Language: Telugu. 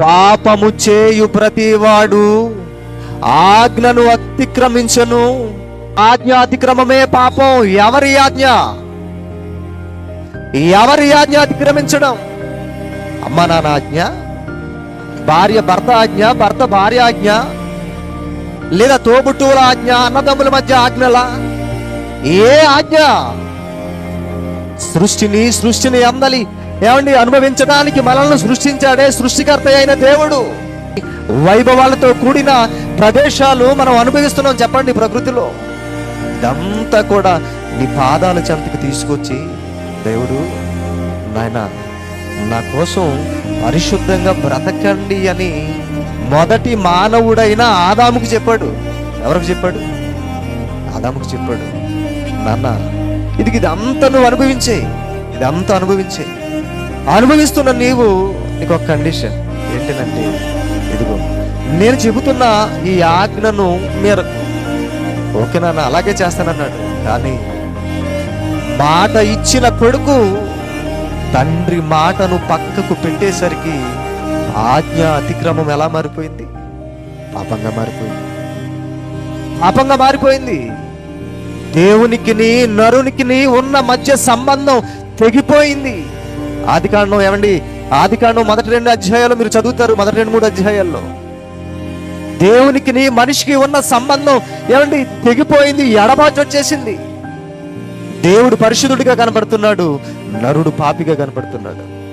పాపము చేయు ప్రతివాడు ఆజ్ఞను అతిక్రమించను. ఆజ్ఞ అతిక్రమమే పాపం. ఎవరి ఆజ్ఞ? ఎవరి ఆజ్ఞ అతిక్రమించడం? అమ్మ నాన్న ఆజ్ఞ? భార్య భర్త ఆజ్ఞ? భర్త భార్య ఆజ్ఞ? లేదా తోబుట్టువుల ఆజ్ఞ? అన్నదమ్ముల మధ్య ఆజ్ఞలా? ఏ ఆజ్ఞ? సృష్టిని సృష్టిని అందలి ఏమండి? అనుభవించడానికి మనల్ని సృష్టించాడే సృష్టికర్త అయిన దేవుడు. వైభవాలతో కూడిన ప్రదేశాలు మనం అనుభవిస్తున్నాం చెప్పండి ప్రకృతిలో. ఇదంతా కూడా నీ పాదాల చెంతకి తీసుకొచ్చి దేవుడు నాయన నా కోసం పరిశుద్ధంగా బ్రతకండి అని మొదటి మానవుడైన ఆదాముకు చెప్పాడు. ఎవరికి చెప్పాడు? ఆదాముకు చెప్పాడు. నాన్న ఇది ఇదంతా నువ్వు అనుభవించే ఇదంతా అనుభవించే అనుభవిస్తున్న నీవు నీకు ఒక కండిషన్ ఏంటంటే ఇదిగో నేను చెబుతున్న ఈ ఆజ్ఞను మీరు ఓకే నాన్న అలాగే చేస్తానన్నాడు. కానీ మాట ఇచ్చిన కొడుకు తండ్రి మాటను పక్కకు పెట్టేసరికి ఆజ్ఞ అతిక్రమం ఎలా మారిపోయింది? పాపంగా మారిపోయింది. పాపంగా మారిపోయింది. దేవునికిని నరునికిని ఉన్న మధ్య సంబంధం తెగిపోయింది. ఆది కాండం ఏమండి? ఆది కాండం మొదటి రెండు అధ్యాయాలు మీరు చదువుతారు మొదటి రెండు మూడు అధ్యాయాల్లో. దేవునికిని మనిషికి ఉన్న సంబంధం ఏమండి? తెగిపోయింది ఎడబాటు వచ్చేసింది. దేవుడు పరిశుద్ధుడిగా కనపడుతున్నాడు నరుడు పాపిగా కనపడుతున్నాడు